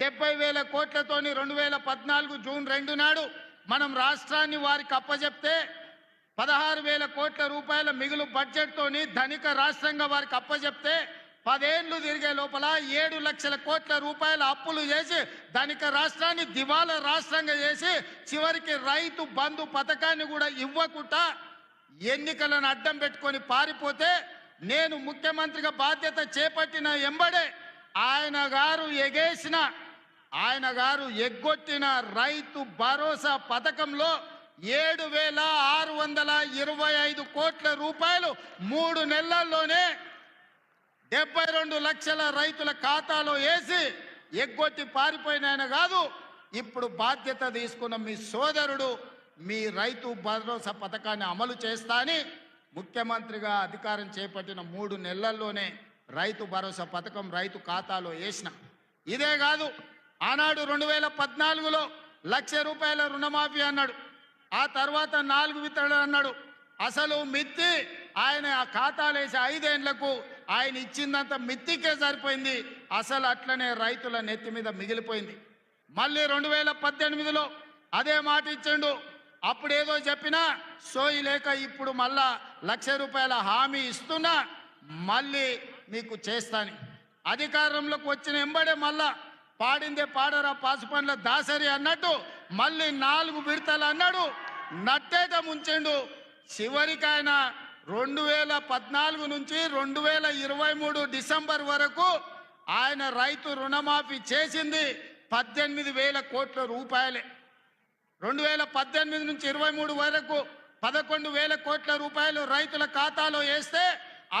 డెబ్బై వేల కోట్లతోని రెండు వేల పద్నాలుగు జూన్ రెండు నాడు మనం రాష్ట్రాన్ని వారికి అప్పజెప్తే పదహారు వేల కోట్ల రూపాయల మిగులు బడ్జెట్తోని ధనిక రాష్ట్రంగా వారికి అప్పజెప్తే పదేళ్ళు తిరిగే లోపల ఏడు లక్షల కోట్ల రూపాయల అప్పులు చేసి ధనిక రాష్ట్రాన్ని దివాలా రాష్ట్రంగా చేసి చివరికి రైతు బంధు పథకాన్ని కూడా ఇవ్వకుండా ఎన్నికలను అడ్డం పెట్టుకొని పారిపోతే నేను ముఖ్యమంత్రిగా బాధ్యత చేపట్టిన ఎంబడే ఆయన గారు ఎగేసిన ఆయన గారు ఎగ్గొట్టిన రైతు భరోసా పథకంలో ఏడు వేల ఆరు వందల ఇరవై ఐదు కోట్ల రూపాయలు మూడు నెలల్లోనే డెబ్బై రెండు లక్షల రైతుల ఖాతాలో వేసి ఎగ్గొట్టి పారిపోయిన ఆయన కాదు ఇప్పుడు బాధ్యత తీసుకున్న మీ సోదరుడు మీ రైతు భరోసా పథకాన్ని అమలు చేస్తా అని ముఖ్యమంత్రిగా అధికారం చేపట్టిన మూడు నెలల్లోనే రైతు భరోసా పథకం రైతు ఖాతాలో వేసిన. ఇదే కాదు ఆనాడు రెండు వేల పద్నాలుగులో లక్ష రూపాయల రుణమాఫీ అన్నాడు. ఆ తర్వాత నాలుగు విత్తనాలు అన్నాడు. అసలు మిత్తి ఆయన ఆ ఖాతాలు వేసి ఐదేండ్లకు ఆయన ఇచ్చిందంత మిత్తికే సరిపోయింది. అసలు అట్లనే రైతుల నెత్తి మీద మిగిలిపోయింది. మళ్ళీ రెండు వేల పద్దెనిమిదిలో అదే మాట ఇచ్చిండు. అప్పుడేదో చెప్పినా సోయి లేక ఇప్పుడు మళ్ళా లక్ష రూపాయల హామీ ఇస్తున్నా. మళ్ళీ మీకు చేస్తాను. అధికారంలోకి వచ్చిన ఎంబడే మళ్ళా పాడిందే పాడరా పాసుపండ్ల దాసరి అన్నట్టు మళ్ళీ నాలుగు విడతలు అన్నాడు. నట్టేట ముంచిండు. చివరికి ఆయన రెండు వేల పద్నాలుగు నుంచి రెండు వేల ఇరవై మూడు డిసెంబర్ వరకు ఆయన రైతు రుణమాఫీ చేసింది పద్దెనిమిది వేల కోట్ల రూపాయలే. రెండు వేల పద్దెనిమిది నుంచి ఇరవై మూడు వరకు పదకొండు వేల కోట్ల రూపాయలు రైతుల ఖాతాలో వేస్తే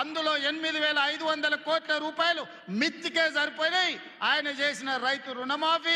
అందులో ఎనిమిది వేల ఐదు వందల కోట్ల రూపాయలు మిత్తికే సరిపోయినాయి. ఆయన చేసిన రైతు రుణమాఫీ.